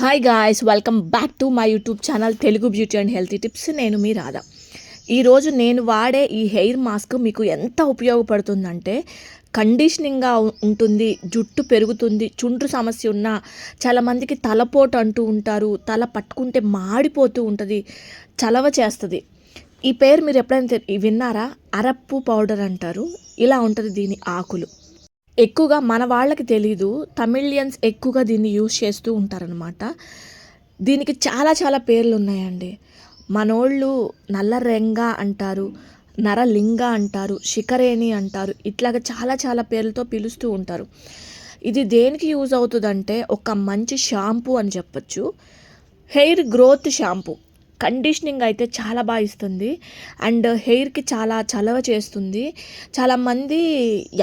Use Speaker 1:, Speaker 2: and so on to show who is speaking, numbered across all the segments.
Speaker 1: Hi guys welcome back to my YouTube channel Telugu beauty and healthy tips నేను మీ రాధా. ఈరోజు నేను వాడే ఈ హెయిర్ మాస్క్ మీకు ఎంత ఉపయోగపడుతుందంటే కండిషనింగ్గా ఉంటుంది జుట్టు పెరుగుతుంది చుండ్రు సమస్య ఉన్న చాలామందికి తలపోటు అంటూ ఉంటారు తల పట్టుకుంటే మాడిపోతూ ఉంటుంది చలవ చేస్తుంది. ఈ పేరు మీరు ఎప్పుడైనా విన్నారా? అరప్పు పౌడర్ అంటారు. ఇలా ఉంటుంది దీని ఆకులు. ఎక్కువగా మన వాళ్ళకి తెలీదు. తమిళియన్స్ ఎక్కువగా దీన్ని యూజ్ చేస్తూ ఉంటారనమాట దీనికి చాలా చాలా పేర్లు ఉన్నాయండి. మనోళ్ళు నల్లరెంగ అంటారు నరలింగ అంటారు శిఖరేణి అంటారు ఇట్లాగా చాలా చాలా పేర్లతో పిలుస్తూ ఉంటారు. ఇది దేనికి యూజ్ అవుతుందంటే ఒక మంచి షాంపూ అని చెప్పొచ్చు. Hair growth shampoo. కండిషనింగ్ అయితే చాలా బాగా ఇస్తుంది. అండ్ హెయిర్కి చాలా చలవ చేస్తుంది. చాలామంది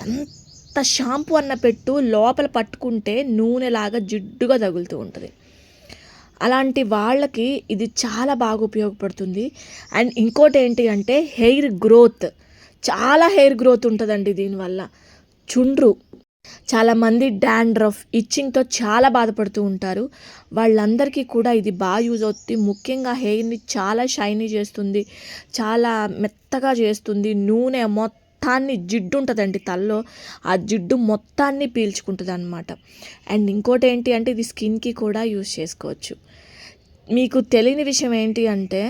Speaker 1: ఎంత షాంపూ అన్న పెట్టు లోపల పట్టుకుంటే నూనెలాగా జిడ్డుగా తగులుతూ ఉంటుంది. అలాంటి వాళ్ళకి ఇది చాలా బాగా ఉపయోగపడుతుంది. అండ్ ఇంకోటి ఏంటి అంటే హెయిర్ గ్రోత్. చాలా హెయిర్ గ్రోత్ ఉంటుందండి దీనివల్ల చుండ్రు. చాలామంది డాండ్రఫ్ ఇచ్చింగ్తో చాలా బాధపడుతూ ఉంటారు. వాళ్ళందరికీ కూడా ఇది బాగా యూజ్ అవుతుంది. ముఖ్యంగా హెయిర్ని చాలా షైనీ చేస్తుంది. చాలా మెత్తగా చేస్తుంది. నూనె మొత్తం మొత్తాన్ని జిడ్డు ఉంటుందండి తలలో. ఆ జిడ్డు మొత్తాన్ని పీల్చుకుంటుంది అనమాట అండ్ ఇంకోటి ఏంటి అంటే ఇది స్కిన్కి కూడా యూజ్ చేసుకోవచ్చు. మీకు తెలియని విషయం ఏంటి అంటే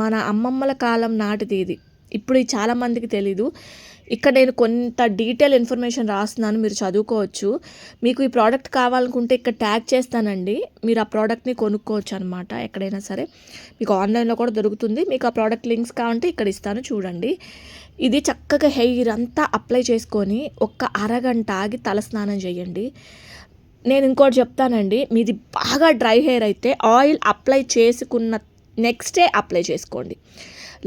Speaker 1: మన అమ్మమ్మల కాలం నాటిది ఇది. ఇప్పుడు ఇది చాలామందికి తెలీదు. ఇక్కడ నేను కొంత డీటెయిల్ ఇన్ఫర్మేషన్ రాస్తున్నాను మీరు చదువుకోవచ్చు. మీకు ఈ ప్రోడక్ట్ కావాలనుకుంటే ఇక్కడ ట్యాగ్ చేస్తానండి. మీరు ఆ ప్రోడక్ట్ని కొనుక్కోవచ్చు అనమాట ఎక్కడైనా సరే. మీకు ఆన్లైన్లో కూడా దొరుకుతుంది. మీకు ఆ ప్రోడక్ట్ లింక్స్ కావాలంటే ఇక్కడ ఇస్తాను చూడండి. ఇది చక్కగా హెయిర్ అంతా అప్లై చేసుకొని ఒక్క అరగంట ఆగి తలస్నానం చేయండి. నేను ఇంకోటి చెప్తానండి మీది బాగా డ్రై హెయిర్ అయితే ఆయిల్ అప్లై చేసుకున్న నెక్స్ట్ డే అప్లై చేసుకోండి.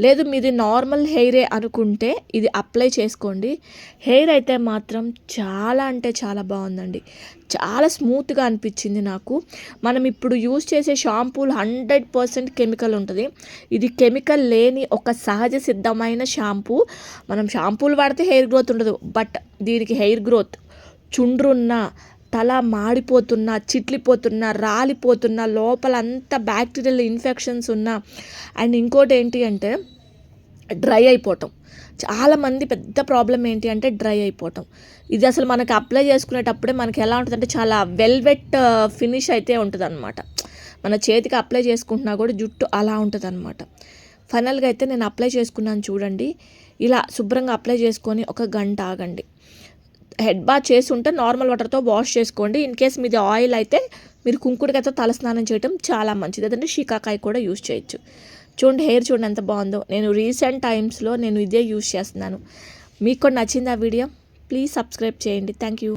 Speaker 1: లేదు మీది నార్మల్ హెయిరే అనుకుంటే ఇది అప్లై చేసుకోండి. హెయిర్ అయితే మాత్రం చాలా అంటే చాలా బాగుందండి. చాలా స్మూత్గా అనిపించింది నాకు. మనం ఇప్పుడు యూజ్ చేసే షాంపూలు హండ్రెడ్ పర్సెంట్ కెమికల్ ఉంటుంది. ఇది కెమికల్ లేని ఒక సహజ సిద్ధమైన షాంపూ. మనం షాంపూలు వాడితే హెయిర్ గ్రోత్ ఉండదు. బట్ దీనికి హెయిర్ గ్రోత్ చుండ్రున్న తల మాడిపోతున్న చిట్లిపోతున్న రాలిపోతున్న లోపల అంతా బ్యాక్టీరియల్ ఇన్ఫెక్షన్స్ ఉన్న. అండ్ ఇంకోటి ఏంటి అంటే డ్రై అయిపోవటం. చాలామంది పెద్ద ప్రాబ్లం ఏంటి అంటే డ్రై అయిపోవటం. ఇది అసలు మనకి అప్లై చేసుకునేటప్పుడే మనకి ఎలా ఉంటుందంటే చాలా వెల్వెట్ ఫినిష్ uh, అయితే ఉంటుంది అనమాట మన చేతికి అప్లై చేసుకుంటున్నా కూడా జుట్టు అలా ఉంటుంది అనమాట ఫైనల్గా అయితే నేను అప్లై చేసుకున్నాను చూడండి. ఇలా శుభ్రంగా అప్లై చేసుకొని ఒక గంట ఆగండి. హెడ్ బాత్ చేసి ఉంటే నార్మల్ వాటర్తో వాష్ చేసుకోండి. ఇన్ కేస్ మీది ఆయిల్ అయితే మీరు కుంకుడుకాయతో తలస్నానం చేయడం చాలా మంచిది. అదంటే షీకాకాయ కూడా యూజ్ చేయొచ్చు. చూడండి హెయిర్ చూడండి ఎంత బాగుందో. నేను రీసెంట్ టైమ్స్లో నేను ఇదే యూజ్ చేస్తున్నాను. మీకు కూడా నచ్చింది ఆ వీడియో ప్లీజ్ సబ్స్క్రైబ్ చేయండి. Thank you.